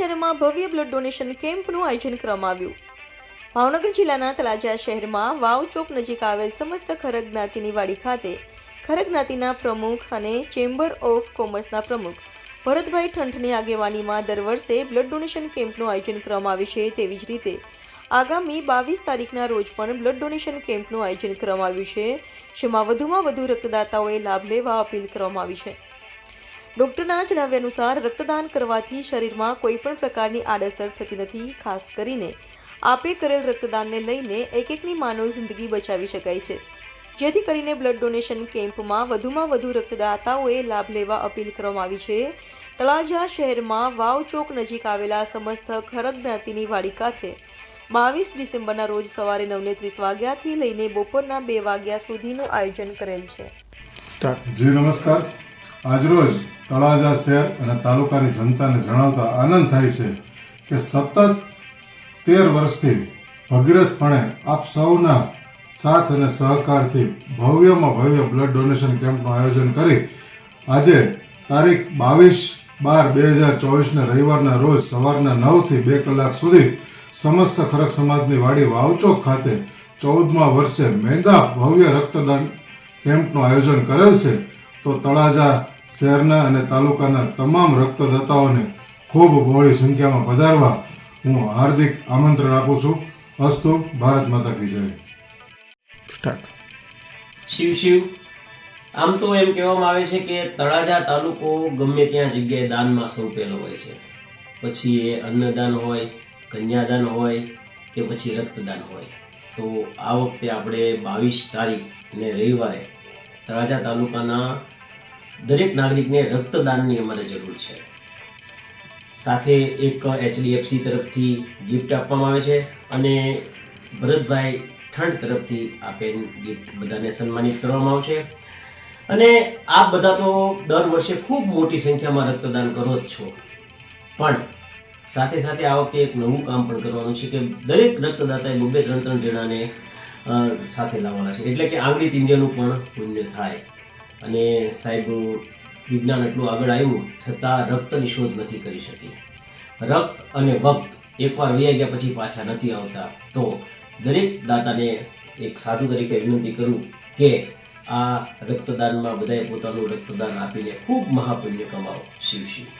શહેરમાં ભવ્ય blood donation કેમ્પનું આયોજન કરવામાં આવ્યું. ભાવનગર જિલ્લાના તળાજા શહેરમાં વાવ ચોક નજીક આવેલ સમસ્ત ખરગ જ્ઞાતિની વાડી ખાતે ખરગ જ્ઞાતિના પ્રમુખ અને ચેમ્બર ઓફ કોમર્સના પ્રમુખ ભરતભાઈ ઠંઠની આગેવાનીમાં દર વર્ષે બ્લડ ડોનેશન કેમ્પનું આયોજન કરવામાં આવે છે તેવી જ રીતે આગામી બાવીસ તારીખના રોજ પણ બ્લડ ડોનેશન કેમ્પનું આયોજન કરવામાં આવ્યું છે. જેમાં વધુમાં વધુ રક્તદાતાઓએ લાભ લેવા અપીલ કરવામાં આવી છે. ડોક્ટરના જણાવ્યા અનુસાર રક્તદાન કરવાથી શરીરમાં કોઈ પણ પ્રકારની આડઅસર થતી નથી, ખાસ કરીને આપે કરેલ રક્તદાનને લઈને એક એકની માનવ જિંદગી બચાવી શકાય છે. જેથી કરીને બ્લડ ડોનેશન કેમ્પમાં વધુમાં વધુ રક્તદાતાઓએ લાભ લેવા અપીલ કરવામાં આવી છે. તળાજા શહેરમાં વાવ ચોક નજીક આવેલા સમસ્ત ખરગ જ્ઞાતિની વાડી ખાતે બાવીસ ડિસેમ્બરના રોજ સવારે નવને ત્રીસ વાગ્યાથી લઈને બપોરના બે વાગ્યા સુધીનું આયોજન કરેલ છે. જી નમસ્કાર. આજરોજ તળાજા શહેર અને તાલુકાની જનતાને જણાવતા આનંદ થાય છે કે સતત તેર વર્ષથી ભગીરથપણે આપ સૌના સાથ અને સહકારથી ભવ્યમાં ભવ્ય બ્લડ ડોનેશન કેમ્પનું આયોજન કરી આજે તારીખ બાવીસ બાર બે હજાર ચોવીસના રવિવારના રોજ સવારના નવથી બે કલાક સુધી સમસ્ત ખરક સમાજની વાડી વાવચોક ખાતે ચૌદમા વર્ષે મેગા ભવ્ય રક્તદાન કેમ્પનું આયોજન કરેલ છે. તો તળાજા શહેરના અને તાલુકાના તમામ રક્તદાતાઓને ખૂબ બહોળી સંખ્યામાં પધારવા હું હાર્દિક આમંત્રણ આપું છું. અસ્તુ ભારત માતા કી જય. શિવ શિવ. આમ તો એમ કહેવામાં આવે છે કે તળાજા તાલુકો ગમે ત્યાં જગ્યાએ દાનમાં સોંપેલો હોય છે. પછી એ અન્નદાન હોય કન્યાદાન હોય કે પછી રક્તદાન હોય. તો આ વખતે આપણે બાવીસ તારીખ ને રવિવારે તળાજા તાલુકાના દરેક નાગરિકને રક્તદાનની અમારે જરૂર છે. સાથે એક એચડીએફસી તરફથી ગિફ્ટ આપવામાં આવે છે અને ભરતભાઈ ઠંડ તરફથી આપેલ ગિફ્ટ બધાને સન્માનિત કરવામાં આવશે. અને આપ બધા તો દર વર્ષે ખૂબ મોટી સંખ્યામાં રક્તદાન કરો જ છો. પણ સાથે સાથે આ વખતે એક નવું કામ પણ કરવાનું છે કે દરેક રક્તદાતાએ બબે ત્રણ ત્રણ જણાને સાથે લાવવાના છે. એટલે કે આંગળી ચિંધ્યનું પણ પુણ્ય થાય. અને સાહેબ, વિજ્ઞાન એટલું આગળ આવ્યું, છતાં રક્તની શોધ નથી કરી શકી. રક્ત અને વક્ત એકવાર વહી ગયા પછી પાછા નથી આવતા. તો દરેક દાતાને એક સાધુ તરીકે વિનંતી કરું કે આ રક્તદાનમાં બધાએ પોતાનું રક્તદાન આપીને ખૂબ મહાપુણ્ય કમાવો. શિવ શિવ.